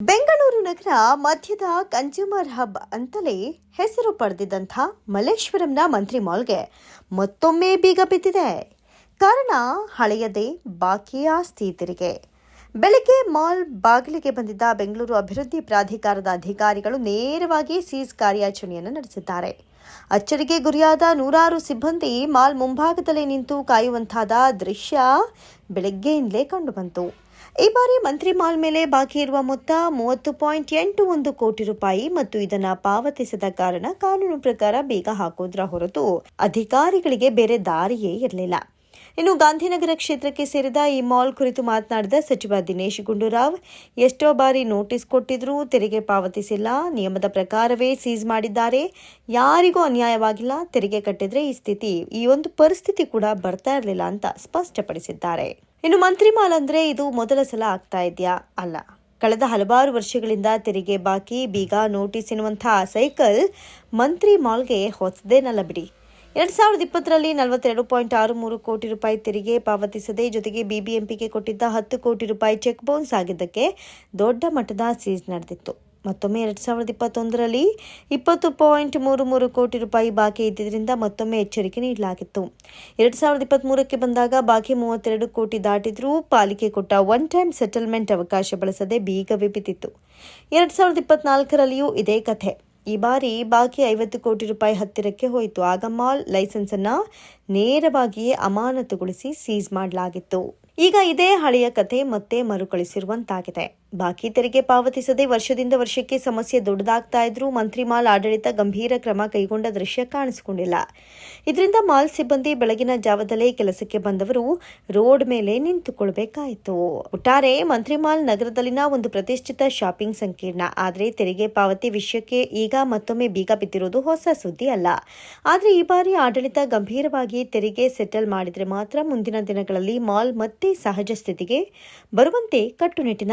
ಬೆಂಗಳೂರು ನಗರ ಮಧ್ಯದ consumer hub ಅಂತಲೇ ಹೆಸರು ಪಡೆದಿದ್ದಂಥ ಮಲ್ಲೇಶ್ವರಂನ ಮಂತ್ರಿ ಮಾಲ್ಗೆ ಮತ್ತೊಮ್ಮೆ ಬೀಗ ಬಿದ್ದಿದೆ. ಕಾರಣ ಹಳೆಯದೇ ಬಾಕಿ ಆಸ್ತಿ ತೆರಿಗೆ. ಬೆಳಗ್ಗೆ ಮಾಲ್ ಬಾಗಿಲಿಗೆ ಬಂದಿದ್ದ ಬೆಂಗಳೂರು ಅಭಿವೃದ್ಧಿ ಪ್ರಾಧಿಕಾರದ ಅಧಿಕಾರಿಗಳು ನೇರವಾಗಿ ಸೀಸ್ ಕಾರ್ಯಾಚರಣೆಯನ್ನು ನಡೆಸಿದ್ದಾರೆ. ಅಚ್ಚರಿಗೆ ಗುರಿಯಾದ ನೂರಾರು ಸಿಬ್ಬಂದಿ ಮಾಲ್ ಮುಂಭಾಗದಲ್ಲೇ ನಿಂತು ಕಾಯುವಂತಾದ ದೃಶ್ಯ ಬೆಳಗ್ಗೆಯಿಂದಲೇ ಕಂಡುಬಂತು. ಈ ಬಾರಿ ಮಂತ್ರಿ ಮಾಲ್ ಮೇಲೆ ಬಾಕಿ ಇರುವ ಮೊತ್ತ ಮೂವತ್ತು ಪಾಯಿಂಟ್ ಎಂಟು ಒಂದು ಕೋಟಿ ರೂಪಾಯಿ ಮತ್ತು ಇದನ್ನ ಪಾವತಿಸದ ಕಾರಣ ಕಾನೂನು ಪ್ರಕಾರ ಬೇಗ ಹಾಕೋದ್ರ ಹೊರತು ಅಧಿಕಾರಿಗಳಿಗೆ ಬೇರೆ ದಾರಿಯೇ ಇರಲಿಲ್ಲ. ಇನ್ನು ಗಾಂಧಿನಗರ ಕ್ಷೇತ್ರಕ್ಕೆ ಸೇರಿದ ಈ ಮಾಲ್ ಕುರಿತು ಮಾತನಾಡಿದ ಸಚಿವ ದಿನೇಶ್ ಗುಂಡೂರಾವ್, ಎಷ್ಟೋ ಬಾರಿ ನೋಟಿಸ್ ಕೊಟ್ಟಿದ್ರೂ ತೆರಿಗೆ ಪಾವತಿಸಿಲ್ಲ. ನಿಯಮದ ಪ್ರಕಾರವೇ ಸೀಸ್ ಮಾಡಿದ್ದಾರೆ. ಯಾರಿಗೂ ಅನ್ಯಾಯವಾಗಿಲ್ಲ. ತೆರಿಗೆ ಕಟ್ಟಿದ್ರೆ ಈ ಸ್ಥಿತಿ, ಈ ಒಂದು ಪರಿಸ್ಥಿತಿ ಕೂಡ ಬರ್ತಾ ಇರಲಿಲ್ಲ ಅಂತ ಸ್ಪಷ್ಟಪಡಿಸಿದ್ದಾರೆ. ಇನ್ನು ಮಂತ್ರಿ ಮಾಲ್ ಅಂದ್ರೆ ಇದು ಮೊದಲ ಸಲ ಆಗ್ತಾ ಇದೆಯಾ? ಅಲ್ಲ. ಕಳೆದ ಹಲವಾರು ವರ್ಷಗಳಿಂದ ತೆರಿಗೆ ಬಾಕಿ, ಬೀಗ ನೋಟಿಸ್ ಎನ್ನುವಂತಹ ಸೈಕಲ್ ಮಂತ್ರಿ ಮಾಲ್ಗೆ ಹೊಸದೇನಲ್ಲ ಬಿಡಿ. ಎರಡ್ ಸಾವಿರದ ಇಪ್ಪತ್ತರಲ್ಲಿ ನಲವತ್ತೆರಡು ಪಾಯಿಂಟ್ ಆರು ಮೂರು ಕೋಟಿ ರೂಪಾಯಿ ತೆರಿಗೆ ಪಾವತಿಸದೆ ಜೊತೆಗೆ ಬಿಬಿಎಂಪಿಗೆ ಕೊಟ್ಟಿದ್ದ ಹತ್ತು ಕೋಟಿ ರೂಪಾಯಿ ಚೆಕ್ ಬೌನ್ಸ್ ಆಗಿದ್ದಕ್ಕೆ ದೊಡ್ಡ ಮಟ್ಟದ ಸೀಸ್ ನಡೆದಿತ್ತು. ಮತ್ತೊಮ್ಮೆ ಎರಡ್ ಸಾವಿರದ ಇಪ್ಪತ್ತೊಂದರಲ್ಲಿ ಇಪ್ಪತ್ತು ಪಾಯಿಂಟ್ ಮೂರು ಮೂರು ಕೋಟಿ ರೂಪಾಯಿ ಬಾಕಿ ಇದ್ದಿದ್ದರಿಂದ ಮತ್ತೊಮ್ಮೆ ಎಚ್ಚರಿಕೆ ನೀಡಲಾಗಿತ್ತು. ಎರಡ್ ಸಾವಿರದ ಇಪ್ಪತ್ತ್ಮೂರಕ್ಕೆ ಬಂದಾಗ ಬಾಕಿ ಮೂವತ್ತೆರಡು ಕೋಟಿ ದಾಟಿದ್ರೂ ಪಾಲಿಕೆ ಕೊಟ್ಟ ಒನ್ ಟೈಮ್ ಸೆಟಲ್ಮೆಂಟ್ ಅವಕಾಶ ಬಳಸದೆ ಬೀಗವೇ ಬಿದ್ದಿತ್ತು. ಎರಡ್ ಸಾವಿರದ ಇಪ್ಪತ್ನಾಲ್ಕರಲ್ಲಿಯೂ ಇದೇ ಕಥೆ. ಈ ಬಾರಿ ಬಾಕಿ ಐವತ್ತು ಕೋಟಿ ರೂಪಾಯಿ ಹತ್ತಿರಕ್ಕೆ ಹೋಯಿತು. ಆಗ ಮಾಲ್ ಲೈಸೆನ್ಸ್ ಅನ್ನ ನೇರವಾಗಿಯೇ ಅಮಾನತುಗೊಳಿಸಿ ಸೀಸ್ ಮಾಡಲಾಗಿತ್ತು. ಈಗ ಇದೇ ಹಳೆಯ ಕಥೆ ಮತ್ತೆ ಮರುಕಳಿಸಿರುವಂತಾಗಿದೆ. ಬಾಕಿ ತೆರಿಗೆ ಪಾವತಿಸದೆ ವರ್ಷದಿಂದ ವರ್ಷಕ್ಕೆ ಸಮಸ್ಯೆ ದೊಡ್ಡದಾಗ್ತಾ ಇದ್ರೂ ಮಂತ್ರಿ ಮಾಲ್ ಆಡಳಿತ ಗಂಭೀರ ಕ್ರಮ ಕೈಗೊಂಡ ದೃಶ್ಯ ಕಾಣಿಸಿಕೊಂಡಿಲ್ಲ. ಇದರಿಂದ ಮಾಲ್ ಸಿಬ್ಬಂದಿ ಬೆಳಗಿನ ಜಾವದಲ್ಲೇ ಕೆಲಸಕ್ಕೆ ಬಂದವರು ರೋಡ್ ಮೇಲೆ ನಿಂತುಕೊಳ್ಬೇಕಾಯಿತು. ಒಟ್ಟಾರೆ ಮಂತ್ರಿ ಮಾಲ್ ನಗರದಲ್ಲಿನ ಒಂದು ಪ್ರತಿಷ್ಠಿತ ಶಾಪಿಂಗ್ ಸಂಕೀರ್ಣ. ಆದರೆ ತೆರಿಗೆ ಪಾವತಿ ವಿಷಯಕ್ಕೆ ಈಗ ಮತ್ತೊಮ್ಮೆ ಬೀಗ ಬಿದ್ದಿರೋದು ಹೊಸ ಸುದ್ದಿ ಅಲ್ಲ. ಆದರೆ ಈ ಬಾರಿ ಆಡಳಿತ ಗಂಭೀರವಾಗಿ ತೆರಿಗೆ ಸೆಟಲ್ ಮಾಡಿದರೆ ಮಾತ್ರ ಮುಂದಿನ ದಿನಗಳಲ್ಲಿ ಮಾಲ್ ಮತ್ತೆ ಸಹಜ ಸ್ಥಿತಿಗೆ ಬರುವಂತೆ ಕಟ್ಟುನಿಟ್ಟಿನ